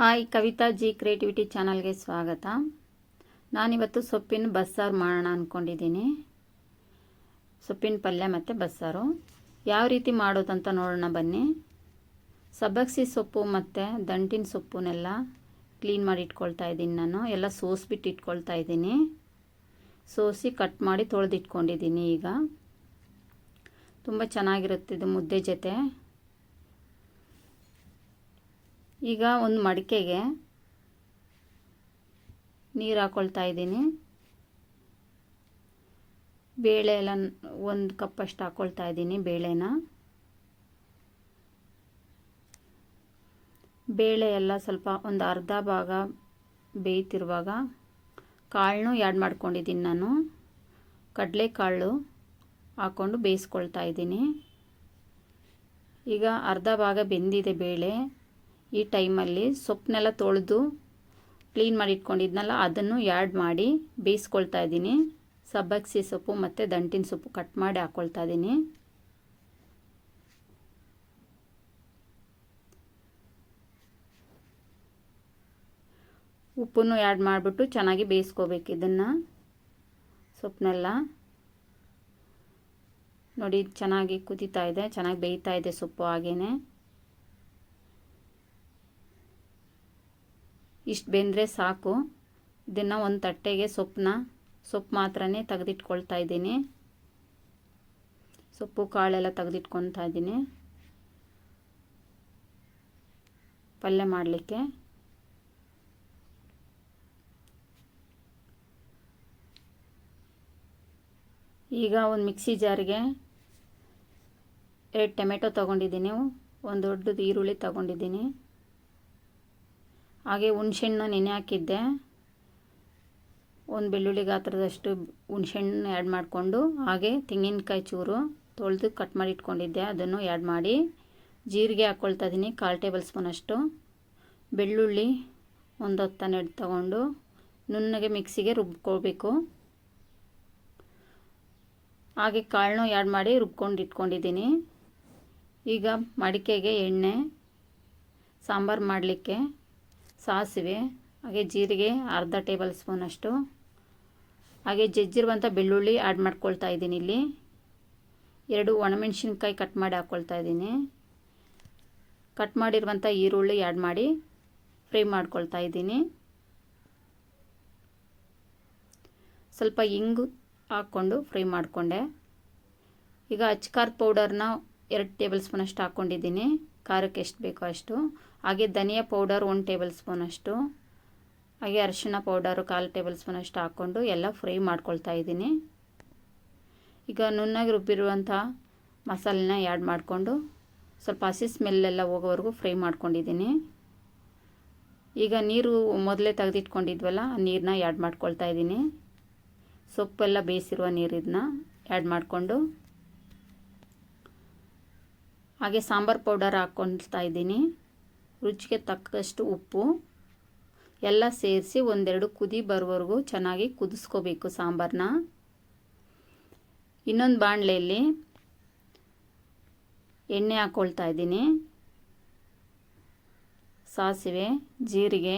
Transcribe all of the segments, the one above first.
Hi Kavita G creativity ಚಾನಲ್ಗೆ ಸ್ವಾಗತ. ನಾನಿವತ್ತು ಸೊಪ್ಪಿನ ಬಸ್ಸಾರು ಮಾಡೋಣ ಅಂದ್ಕೊಂಡಿದ್ದೀನಿ ಸೊಪ್ಪಿನ ಪಲ್ಯ ಮತ್ತು ಬಸ್ಸಾರು. ಯಾವ ರೀತಿ ಮಾಡೋದಂತ ನೋಡೋಣ ಬನ್ನಿ. ಸಬ್ಬಕ್ಸಿ ಸೊಪ್ಪು ಮತ್ತು ದಂಟಿನ ಸೊಪ್ಪುನೆಲ್ಲ ಕ್ಲೀನ್ ಮಾಡಿ ಇಟ್ಕೊಳ್ತಾ ಇದ್ದೀನಿ ನಾನು. ಎಲ್ಲ ಸೋಸ್ಬಿಟ್ಟು ಇಟ್ಕೊಳ್ತಾ ಇದ್ದೀನಿ. ಸೋಸಿ ಕಟ್ ಮಾಡಿ ತೊಳೆದಿಟ್ಕೊಂಡಿದ್ದೀನಿ ಈಗ. ತುಂಬ ಚೆನ್ನಾಗಿರುತ್ತೆ ಇದು ಮುದ್ದೆ ಜೊತೆ. ಈಗ ಒಂದು ಮಡಿಕೆಗೆ ನೀರು ಹಾಕ್ಕೊಳ್ತಾ ಇದ್ದೀನಿ. ಬೇಳೆ ಎಲ್ಲ ಒಂದು ಕಪ್ಪಷ್ಟು ಹಾಕ್ಕೊಳ್ತಾ ಇದ್ದೀನಿ ಬೇಳೆನ. ಬೇಳೆ ಎಲ್ಲ ಸ್ವಲ್ಪ ಒಂದು ಅರ್ಧ ಭಾಗ ಬೇಯ್ತಿರುವಾಗ ಕಾಳನ್ನು ಆ್ಯಡ್ ಮಾಡ್ಕೊಂಡಿದ್ದೀನಿ ನಾನು. ಕಡಲೆಕಾಳು ಹಾಕ್ಕೊಂಡು ಬೇಯಿಸ್ಕೊಳ್ತಾ ಇದ್ದೀನಿ. ಈಗ ಅರ್ಧ ಭಾಗ ಬೆಂದಿದೆ ಬೇಳೆ. ಈ ಟೈಮಲ್ಲಿ ಸೊಪ್ಪನ್ನೆಲ್ಲ ತೊಳೆದು ಕ್ಲೀನ್ ಮಾಡಿ ಇಟ್ಕೊಂಡಿದ್ನಲ್ಲ ಅದನ್ನು ಆ್ಯಡ್ ಮಾಡಿ ಬೇಯಿಸ್ಕೊಳ್ತಾ ಇದ್ದೀನಿ. ಸಬ್ಬಕ್ಸಿ ಸೊಪ್ಪು ಮತ್ತು ದಂಟಿನ ಸೊಪ್ಪು ಕಟ್ ಮಾಡಿ ಹಾಕ್ಕೊಳ್ತಾ ಇದ್ದೀನಿ. ಉಪ್ಪನ್ನು ಆ್ಯಡ್ ಮಾಡಿಬಿಟ್ಟು ಚೆನ್ನಾಗಿ ಬೇಯಿಸ್ಕೋಬೇಕು ಇದನ್ನು ಸೊಪ್ಪನ್ನೆಲ್ಲ ನೋಡಿ, ಚೆನ್ನಾಗಿ ಕುದೀತಾ ಇದೆ, ಚೆನ್ನಾಗಿ ಬೇಯ್ತಾ ಇದೆ ಸೊಪ್ಪು ಹಾಗೇ ಇಷ್ಟು ಬೆಂದರೆ ಸಾಕು. ಇದನ್ನು ಒಂದು ತಟ್ಟೆಗೆ ಸೊಪ್ಪನ್ನ ಸೊಪ್ಪು ಮಾತ್ರನೇ ತೆಗೆದಿಟ್ಕೊಳ್ತಾ ಇದ್ದೀನಿ. ಸೊಪ್ಪು, ಕಾಳೆಲ್ಲ ತೆಗೆದಿಟ್ಕೊತಾ ಇದ್ದೀನಿ. ಪಲ್ಯ ಮಾಡಲಿಕ್ಕೆ. ಈಗ ಒಂದು ಮಿಕ್ಸಿ ಜಾರಿಗೆ ಎರಡು ಟೊಮೆಟೊ ತೊಗೊಂಡಿದ್ದೀನಿ. ಒಂದು ದೊಡ್ಡದು ಈರುಳ್ಳಿ ತೊಗೊಂಡಿದ್ದೀನಿ. ಹಾಗೆ ಹುಣ್ಸೆಹಣ್ಣು ನೆನೆ ಹಾಕಿದ್ದೆ. ಒಂದು ಬೆಳ್ಳುಳ್ಳಿ ಗಾತ್ರದಷ್ಟು ಹುಣ್ಸೆಹಣ್ಣು ಆ್ಯಡ್ ಮಾಡಿಕೊಂಡು, ಹಾಗೆ ತೆಂಗಿನಕಾಯಿ ಚೂರು ತೊಳೆದು ಕಟ್ ಮಾಡಿ ಇಟ್ಕೊಂಡಿದ್ದೆ. ಅದನ್ನು ಆ್ಯಡ್ ಮಾಡಿ ಜೀರಿಗೆ ಹಾಕ್ಕೊಳ್ತಾ ಇದ್ದೀನಿ, ಕಾಲು ಟೇಬಲ್ ಸ್ಪೂನಷ್ಟು ಬೆಳ್ಳುಳ್ಳಿ ಒಂದು ಹತ್ತನ್ನೆರಡು ತಗೊಂಡು ನುಣ್ಣಗೆ ಮಿಕ್ಸಿಗೆ ರುಬ್ಕೊಳ್ಬೇಕು. ಹಾಗೆ ಕಾಳನ್ನು ಆ್ಯಡ್ ಮಾಡಿ ರುಬ್ಕೊಂಡು ಇಟ್ಕೊಂಡಿದ್ದೀನಿ. ಈಗ ಮಡಿಕೆಗೆ ಎಣ್ಣೆ, ಸಾಂಬಾರು ಮಾಡಲಿಕ್ಕೆ ಸಾಸಿವೆ, ಹಾಗೆ ಜೀರಿಗೆ, ಅರ್ಧ ಟೇಬಲ್ ಸ್ಪೂನಷ್ಟು ಹಾಗೆ ಜಜ್ಜಿರುವಂಥ ಬೆಳ್ಳುಳ್ಳಿ ಆ್ಯಡ್ ಮಾಡ್ಕೊಳ್ತಾ ಇದ್ದೀನಿ ಇಲ್ಲಿ. ಎರಡು ಒಣಮೆಣ್ಸಿನ್ಕಾಯಿ ಕಟ್ ಮಾಡಿ ಹಾಕ್ಕೊಳ್ತಾ ಇದ್ದೀನಿ. ಕಟ್ ಮಾಡಿರುವಂಥ ಈರುಳ್ಳಿ ಆ್ಯಡ್ ಮಾಡಿ ಫ್ರೈ ಮಾಡ್ಕೊಳ್ತಾ ಇದ್ದೀನಿ. ಸ್ವಲ್ಪ ಇಂಗು ಹಾಕ್ಕೊಂಡು ಫ್ರೈ ಮಾಡಿಕೊಂಡೆ. ಈಗ ಅಚ್ಕಾರ್ ಪೌಡರ್ನ ಎರಡು ಟೇಬಲ್ ಸ್ಪೂನಷ್ಟು ಹಾಕ್ಕೊಂಡಿದ್ದೀನಿ ಖಾರಕ್ಕೆ ಎಷ್ಟು ಬೇಕೋ ಅಷ್ಟು. ಹಾಗೆ ಧನಿಯಾ ಪೌಡರ್ ಒನ್ ಟೇಬಲ್ ಸ್ಪೂನಷ್ಟು ಹಾಗೆ ಅರಿಶಿಣ ಪೌಡರು ಕಾಲು ಟೇಬಲ್ ಸ್ಪೂನಷ್ಟು ಹಾಕ್ಕೊಂಡು ಎಲ್ಲ ಫ್ರೈ ಮಾಡ್ಕೊಳ್ತಾ ಇದ್ದೀನಿ. ಈಗ ನುಣ್ಣಗೆ ರುಬ್ಬಿರುವಂಥ ಮಸಾಲೆನ ಆ್ಯಡ್ ಮಾಡಿಕೊಂಡು ಸ್ವಲ್ಪ ಹಸಿ ಸ್ಮೆಲ್ಲೆಲ್ಲ ಹೋಗೋವರೆಗೂ ಫ್ರೈ ಮಾಡ್ಕೊಂಡಿದ್ದೀನಿ. ಈಗ ನೀರು ಮೊದಲೇ ತೆಗೆದಿಟ್ಕೊಂಡಿದ್ವಲ್ಲ, ಆ ನೀರನ್ನ ಆ್ಯಡ್ ಮಾಡ್ಕೊಳ್ತಾ ಇದ್ದೀನಿ. ಸೊಪ್ಪೆಲ್ಲ ಬೇಯಿಸಿರುವ ನೀರಿದನ್ನ ಆ್ಯಡ್ ಮಾಡಿಕೊಂಡು, ಹಾಗೆ ಸಾಂಬಾರು ಪೌಡರ್ ಹಾಕ್ಕೊಳ್ತಾ ಇದ್ದೀನಿ. ರುಚಿಗೆ ತಕ್ಕಷ್ಟು ಉಪ್ಪು, ಎಲ್ಲ ಸೇರಿಸಿ ಒಂದೆರಡು ಕುದಿ ಬರುವವರೆಗೂ ಚೆನ್ನಾಗಿ ಕುದಿಸ್ಕೋಬೇಕು ಸಾಂಬಾರನ್ನ ಇನ್ನೊಂದು ಬಾಣಲೆಯಲ್ಲಿ ಎಣ್ಣೆ ಹಾಕ್ಕೊಳ್ತಾ ಇದ್ದೀನಿ. ಸಾಸಿವೆ, ಜೀರಿಗೆ,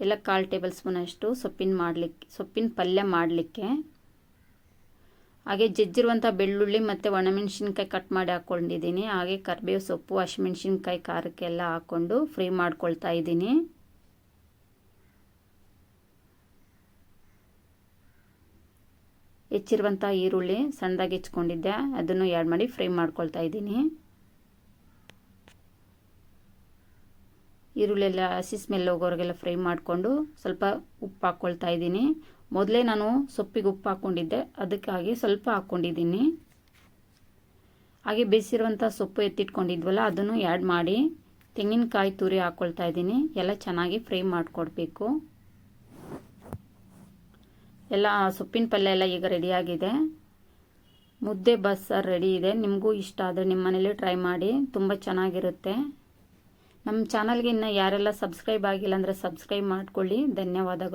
ಎಲ್ಲ ಕಾಲು ಟೇಬಲ್ ಸ್ಪೂನಷ್ಟು ಸೊಪ್ಪಿನ ಮಾಡಲಿಕ್ಕೆ, ಸೊಪ್ಪಿನ ಪಲ್ಯ ಮಾಡಲಿಕ್ಕೆ. ಹಾಗೆ ಜಜ್ಜಿರುವಂಥ ಬೆಳ್ಳುಳ್ಳಿ ಮತ್ತು ಒಣಮೆಣ್ಸಿನ್ಕಾಯಿ ಕಟ್ ಮಾಡಿ ಹಾಕ್ಕೊಂಡಿದ್ದೀನಿ ಹಾಗೆ ಕರಿಬೇವು ಸೊಪ್ಪು, ಹಸಿಮೆಣ್ಸಿನ್ಕಾಯಿ, ಖಾರಕ್ಕೆಲ್ಲ ಹಾಕ್ಕೊಂಡು ಫ್ರೈ ಮಾಡ್ಕೊಳ್ತಾ ಇದ್ದೀನಿ. ಹೆಚ್ಚಿರುವಂಥ ಈರುಳ್ಳಿ ಸಣ್ಣದಾಗಿ ಹೆಚ್ಕೊಂಡಿದ್ದೆ ಅದನ್ನು ಆ್ಯಡ್ ಮಾಡಿ ಫ್ರೈ ಮಾಡ್ಕೊಳ್ತಾ ಇದ್ದೀನಿ. ಈರುಳ್ಳಿ ಎಲ್ಲ ಹಸಿ ಸ್ಮೆಲ್ ಹೋಗೋರಿಗೆಲ್ಲ ಫ್ರೈ ಮಾಡಿಕೊಂಡು ಸ್ವಲ್ಪ ಉಪ್ಪು ಹಾಕ್ಕೊಳ್ತಾ ಇದ್ದೀನಿ. ಮೊದಲೇ ನಾನು ಸೊಪ್ಪಿಗೆ ಉಪ್ಪು ಹಾಕ್ಕೊಂಡಿದ್ದೆ. ಅದಕ್ಕಾಗಿ ಸ್ವಲ್ಪ ಹಾಕ್ಕೊಂಡಿದ್ದೀನಿ. ಹಾಗೆ ಬೇಯಿಸಿರುವಂಥ ಸೊಪ್ಪು ಎತ್ತಿಟ್ಕೊಂಡಿದ್ವಲ್ಲ, ಅದನ್ನು ಆ್ಯಡ್ ಮಾಡಿ ತೆಂಗಿನಕಾಯಿ ತುರಿ ಹಾಕ್ಕೊಳ್ತಾ ಇದ್ದೀನಿ. ಎಲ್ಲ ಚೆನ್ನಾಗಿ ಫ್ರೈ ಮಾಡಿಕೊಡ್ಬೇಕು. ಎಲ್ಲ ಸೊಪ್ಪಿನ ಪಲ್ಯ ಎಲ್ಲ ಈಗ ರೆಡಿಯಾಗಿದೆ ಮುದ್ದೆ ಬಸ್ಸಾರು ರೆಡಿ ಇದೆ. ನಿಮಗೂ ಇಷ್ಟ ಆದರೆ ನಿಮ್ಮ ಮನೇಲಿ ಟ್ರೈ ಮಾಡಿ. ತುಂಬ ಚೆನ್ನಾಗಿರುತ್ತೆ. ನಮ್ಮ ಚಾನಲ್ಗೆ ಇನ್ನು ಯಾರೆಲ್ಲ ಸಬ್ಸ್ಕ್ರೈಬ್ ಆಗಿಲ್ಲ ಅಂದರೆ ಸಬ್ಸ್ಕ್ರೈಬ್ ಮಾಡಿಕೊಳ್ಳಿ. ಧನ್ಯವಾದಗಳು.